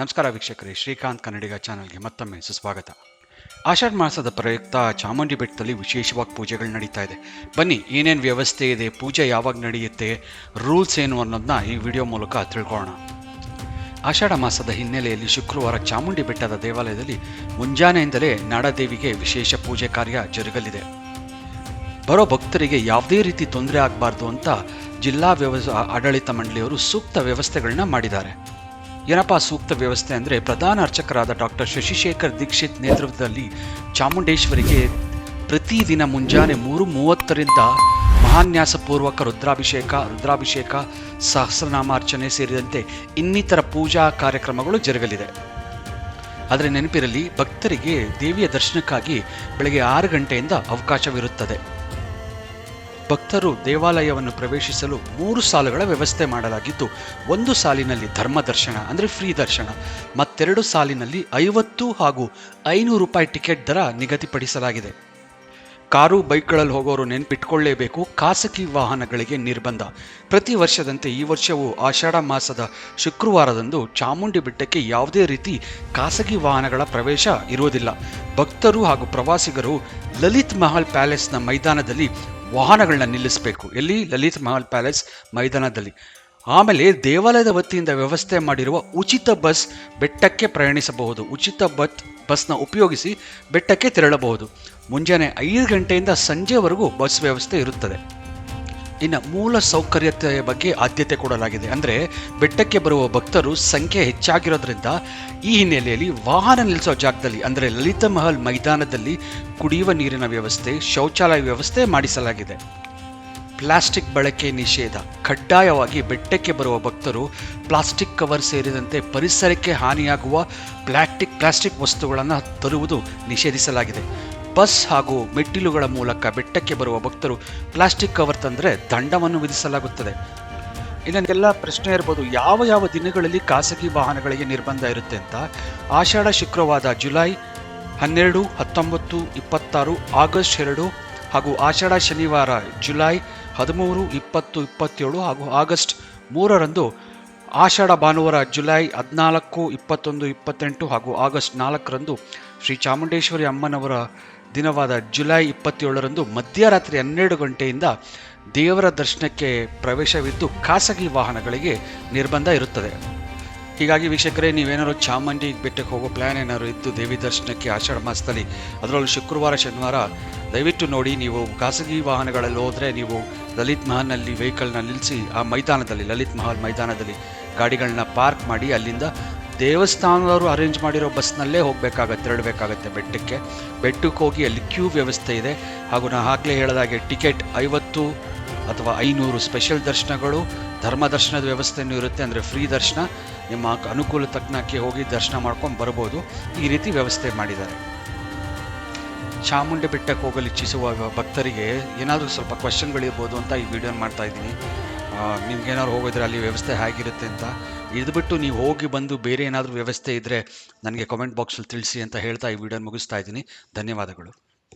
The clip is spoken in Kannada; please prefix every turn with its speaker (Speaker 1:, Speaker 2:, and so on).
Speaker 1: ನಮಸ್ಕಾರ ವೀಕ್ಷಕರೇ, ಶ್ರೀಕಾಂತ್ ಕನ್ನಡಿಗ ಚಾನಲ್ಗೆ ಮತ್ತೊಮ್ಮೆ ಸುಸ್ವಾಗತ. ಆಷಾಢ ಮಾಸದ ಪ್ರಯುಕ್ತ ಚಾಮುಂಡಿ ಬೆಟ್ಟದಲ್ಲಿ ವಿಶೇಷವಾಗಿ ಪೂಜೆಗಳು ನಡೀತಾ ಇದೆ. ಬನ್ನಿ, ಏನೇನು ವ್ಯವಸ್ಥೆ ಇದೆ, ಪೂಜೆ ಯಾವಾಗ ನಡೆಯುತ್ತೆ, ರೂಲ್ಸ್ ಏನು ಅನ್ನೋದನ್ನ ಈ ವಿಡಿಯೋ ಮೂಲಕ ತಿಳ್ಕೊಳ್ಳೋಣ. ಆಷಾಢ ಮಾಸದ ಹಿನ್ನೆಲೆಯಲ್ಲಿ ಶುಕ್ರವಾರ ಚಾಮುಂಡಿ ಬೆಟ್ಟದ ದೇವಾಲಯದಲ್ಲಿ ಮುಂಜಾನೆಯಿಂದಲೇ ನಾಡದೇವಿಗೆ ವಿಶೇಷ ಪೂಜೆ ಕಾರ್ಯ ಜರುಗಲಿದೆ. ಬರೋ ಭಕ್ತರಿಗೆ ಯಾವುದೇ ರೀತಿ ತೊಂದರೆ ಆಗಬಾರ್ದು ಅಂತ ಜಿಲ್ಲಾ ವ್ಯವಸ್ ಆಡಳಿತ ಮಂಡಳಿಯವರು ಸೂಕ್ತ ವ್ಯವಸ್ಥೆಗಳನ್ನ ಮಾಡಿದ್ದಾರೆ. ಏನಪ್ಪ ಸೂಕ್ತ ವ್ಯವಸ್ಥೆ ಅಂದರೆ ಪ್ರಧಾನ ಅರ್ಚಕರಾದ ಡಾಕ್ಟರ್ ಶಶಿಶೇಖರ್ ದೀಕ್ಷಿತ್ ನೇತೃತ್ವದಲ್ಲಿ ಚಾಮುಂಡೇಶ್ವರಿಗೆ ಪ್ರತಿದಿನ ಮುಂಜಾನೆ ಮೂರು ಮೂವತ್ತರಿಂದ ಮಹಾನ್ಯಾಸಪೂರ್ವಕ ರುದ್ರಾಭಿಷೇಕ ರುದ್ರಾಭಿಷೇಕ ಸಹಸ್ರನಾಮಾರ್ಚನೆ ಸೇರಿದಂತೆ ಇನ್ನಿತರ ಪೂಜಾ ಕಾರ್ಯಕ್ರಮಗಳು ಜರುಗಲಿದೆ. ಆದರೆ ನೆನಪಿರಲಿ, ಭಕ್ತರಿಗೆ ದೇವಿಯ ದರ್ಶನಕ್ಕಾಗಿ ಬೆಳಗ್ಗೆ ಆರು ಗಂಟೆಯಿಂದ ಅವಕಾಶವಿರುತ್ತದೆ. ಭಕ್ತರು ದೇವಾಲಯವನ್ನು ಪ್ರವೇಶಿಸಲು ಮೂರು ಸಾಲುಗಳ ವ್ಯವಸ್ಥೆ ಮಾಡಲಾಗಿದ್ದು, ಒಂದು ಸಾಲಿನಲ್ಲಿ ಧರ್ಮ ದರ್ಶನ, ಅಂದರೆ ಫ್ರೀ ದರ್ಶನ, ಮತ್ತೆರಡು ಸಾಲಿನಲ್ಲಿ ಐವತ್ತು ಹಾಗೂ ಐನೂರು ರೂಪಾಯಿ ಟಿಕೆಟ್ ದರ ನಿಗದಿಪಡಿಸಲಾಗಿದೆ. ಕಾರು ಬೈಕ್ಗಳಲ್ಲಿ ಹೋಗೋರು ನೆನ್ಪಿಟ್ಕೊಳ್ಳೇಬೇಕು. ಖಾಸಗಿ ವಾಹನಗಳಿಗೆ ನಿರ್ಬಂಧ. ಪ್ರತಿ ವರ್ಷದಂತೆ ಈ ವರ್ಷವೂ ಆಷಾಢ ಮಾಸದ ಶುಕ್ರವಾರದಂದು ಚಾಮುಂಡಿ ಬೆಟ್ಟಕ್ಕೆ ಯಾವುದೇ ರೀತಿ ಖಾಸಗಿ ವಾಹನಗಳ ಪ್ರವೇಶ ಇರುವುದಿಲ್ಲ. ಭಕ್ತರು ಹಾಗೂ ಪ್ರವಾಸಿಗರು ಲಲಿತ್ ಮಹಲ್ ಪ್ಯಾಲೇಸ್ನ ಮೈದಾನದಲ್ಲಿ ವಾಹನಗಳನ್ನ ನಿಲ್ಲಿಸಬೇಕು. ಎಲ್ಲಿ? ಲಲಿತ್ ಮಹಲ್ ಪ್ಯಾಲೇಸ್ ಮೈದಾನದಲ್ಲಿ. ಆಮೇಲೆ ದೇವಾಲಯದ ವತಿಯಿಂದ ವ್ಯವಸ್ಥೆ ಮಾಡಿರುವ ಉಚಿತ ಬಸ್ ಬೆಟ್ಟಕ್ಕೆ ಪ್ರಯಾಣಿಸಬಹುದು. ಉಚಿತ ಬತ್, ಬಸ್ನ ಉಪಯೋಗಿಸಿ ಬೆಟ್ಟಕ್ಕೆ ತೆರಳಬಹುದು. ಮುಂಜಾನೆ ಐದು ಗಂಟೆಯಿಂದ ಸಂಜೆವರೆಗೂ ಬಸ್ ವ್ಯವಸ್ಥೆ ಇರುತ್ತದೆ. ಇನ್ನು ಮೂಲ ಸೌಕರ್ಯತೆಯ ಬಗ್ಗೆ ಆದ್ಯತೆ ಕೊಡಲಾಗಿದೆ. ಅಂದರೆ ಬೆಟ್ಟಕ್ಕೆ ಬರುವ ಭಕ್ತರು ಸಂಖ್ಯೆ ಹೆಚ್ಚಾಗಿರೋದ್ರಿಂದ ಈ ಹಿನ್ನೆಲೆಯಲ್ಲಿ ವಾಹನ ನಿಲ್ಲಿಸೋ ಜಾಗದಲ್ಲಿ, ಅಂದರೆ ಲಲಿತ ಮಹಲ್ ಮೈದಾನದಲ್ಲಿ ಕುಡಿಯುವ ನೀರಿನ ವ್ಯವಸ್ಥೆ, ಶೌಚಾಲಯ ವ್ಯವಸ್ಥೆ ಮಾಡಿಸಲಾಗಿದೆ. ಪ್ಲಾಸ್ಟಿಕ್ ಬಳಕೆ ನಿಷೇಧ. ಕಡ್ಡಾಯವಾಗಿ ಬೆಟ್ಟಕ್ಕೆ ಬರುವ ಭಕ್ತರು ಪ್ಲಾಸ್ಟಿಕ್ ಕವರ್ ಸೇರಿದಂತೆ ಪರಿಸರಕ್ಕೆ ಹಾನಿಯಾಗುವ ಪ್ಲಾಸ್ಟಿಕ್ ಪ್ಲಾಸ್ಟಿಕ್ ವಸ್ತುಗಳನ್ನು ತರುವುದು ನಿಷೇಧಿಸಲಾಗಿದೆ. ಬಸ್ ಹಾಗೂ ಮೆಟ್ಟಿಲುಗಳ ಮೂಲಕ ಬೆಟ್ಟಕ್ಕೆ ಬರುವ ಭಕ್ತರು ಪ್ಲಾಸ್ಟಿಕ್ ಕವರ್ ತಂದರೆ ದಂಡವನ್ನು ವಿಧಿಸಲಾಗುತ್ತದೆ. ಇದನ್ನೆಲ್ಲ ಪ್ರಶ್ನೆ ಇರ್ಬೋದು, ಯಾವ ಯಾವ ದಿನಗಳಲ್ಲಿ ಖಾಸಗಿ ವಾಹನಗಳಿಗೆ ನಿರ್ಬಂಧ ಇರುತ್ತೆ ಅಂತ? ಆಷಾಢ, ಶುಕ್ರವಾರ, ಜುಲೈ ಹನ್ನೆರಡು, ಹತ್ತೊಂಬತ್ತು, ಇಪ್ಪತ್ತಾರು, ಆಗಸ್ಟ್ ಎರಡು ಹಾಗೂ ಆಷಾಢ, ಶನಿವಾರ, ಜುಲೈ ಹದಿಮೂರು, ಇಪ್ಪತ್ತು, ಇಪ್ಪತ್ತೇಳು ಹಾಗೂ ಆಗಸ್ಟ್ ಮೂರರಂದು ಆಷಾಢ ಭಾನುವಾರ ಜುಲೈ ಹದಿನಾಲ್ಕು, ಇಪ್ಪತ್ತೊಂದು, ಇಪ್ಪತ್ತೆಂಟು ಹಾಗೂ ಆಗಸ್ಟ್ ನಾಲ್ಕರಂದು ಶ್ರೀ ಚಾಮುಂಡೇಶ್ವರಿ ಅಮ್ಮನವರ ದಿನವಾದ ಜುಲೈ ಇಪ್ಪತ್ತೇಳರಂದು ಮಧ್ಯರಾತ್ರಿ ಹನ್ನೆರಡು ಗಂಟೆಯಿಂದ ದೇವರ ದರ್ಶನಕ್ಕೆ ಪ್ರವೇಶವಿದ್ದು ಖಾಸಗಿ ವಾಹನಗಳಿಗೆ ನಿರ್ಬಂಧ ಇರುತ್ತದೆ. ಹೀಗಾಗಿ ವೀಕ್ಷಕರೇ, ನೀವೇನಾದ್ರು ಚಾಮುಂಡಿ ಬೆಟ್ಟಕ್ಕೆ ಹೋಗೋ ಪ್ಲ್ಯಾನ್ ಏನಾದ್ರು ಇತ್ತು ದೇವಿ ದರ್ಶನಕ್ಕೆ ಆಷಾಢ ಮಾಸದಲ್ಲಿ, ಅದರಲ್ಲೂ ಶುಕ್ರವಾರ, ಶನಿವಾರ ದಯವಿಟ್ಟು ನೋಡಿ, ನೀವು ಖಾಸಗಿ ವಾಹನಗಳಲ್ಲಿ ಹೋದರೆ ನೀವು ಲಲಿತ್ ಮಹಲ್ನಲ್ಲಿ ವೆಹಿಕಲ್ನ ನಿಲ್ಲಿಸಿ ಆ ಮೈದಾನದಲ್ಲಿ, ಲಲಿತ್ ಮಹಲ್ ಮೈದಾನದಲ್ಲಿ ಗಾಡಿಗಳನ್ನ ಪಾರ್ಕ್ ಮಾಡಿ, ಅಲ್ಲಿಂದ ದೇವಸ್ಥಾನದವರು ಅರೇಂಜ್ ಮಾಡಿರೋ ಬಸ್ನಲ್ಲೇ ಹೋಗಬೇಕಾಗತ್ತೆ ತೆರಳಬೇಕಾಗತ್ತೆ ಬೆಟ್ಟಕ್ಕೆ. ಬೆಟ್ಟಕ್ಕೆ ಹೋಗಿ ಅಲ್ಲಿ ಕ್ಯೂ ವ್ಯವಸ್ಥೆ ಇದೆ. ಹಾಗೂ ನಾನು ಆಗಲೇ ಹೇಳಿದಾಗೆ ಟಿಕೆಟ್ ಐವತ್ತು ಅಥವಾ ಐನೂರು ಸ್ಪೆಷಲ್ ದರ್ಶನಗಳು, ಧರ್ಮ ದರ್ಶನದ ವ್ಯವಸ್ಥೆಯೂ ಇರುತ್ತೆ. ಅಂದರೆ ಫ್ರೀ ದರ್ಶನ, ನಿಮ್ಮ ಅನುಕೂಲ ತಕ್ಕನಕ್ಕೆ ಹೋಗಿ ದರ್ಶನ ಮಾಡ್ಕೊಂಡು ಬರ್ಬೋದು. ಈ ರೀತಿ ವ್ಯವಸ್ಥೆ ಮಾಡಿದ್ದಾರೆ. ಚಾಮುಂಡಿ ಬೆಟ್ಟಕ್ಕೆ ಹೋಗಲು ಇಚ್ಛಿಸುವ ಭಕ್ತರಿಗೆ ಏನಾದರೂ ಸ್ವಲ್ಪ ಕ್ವಶನ್ಗಳಿರ್ಬೋದು ಅಂತ ಈ ವಿಡಿಯೋನ ಮಾಡ್ತಾ ಇದ್ದೀನಿ. ನಿಮ್ಗೇನಾದ್ರು ಹೋಗಿದ್ರೆ ಅಲ್ಲಿ ವ್ಯವಸ್ಥೆ ಹೇಗಿರುತ್ತೆ ಅಂತ ಇದ್ಬಿಟ್ಟು ನೀವು ಹೋಗಿ ಬಂದು ಬೇರೆ ಏನಾದರೂ ವ್ಯವಸ್ಥೆ ಇದ್ದರೆ ನನಗೆ ಕಾಮೆಂಟ್ ಬಾಕ್ಸಲ್ಲಿ ತಿಳಿಸಿ ಅಂತ ಹೇಳ್ತಾ ಈ ವಿಡಿಯೋನ ಮುಗಿಸ್ತಾ ಇದ್ದೀನಿ. ಧನ್ಯವಾದಗಳು.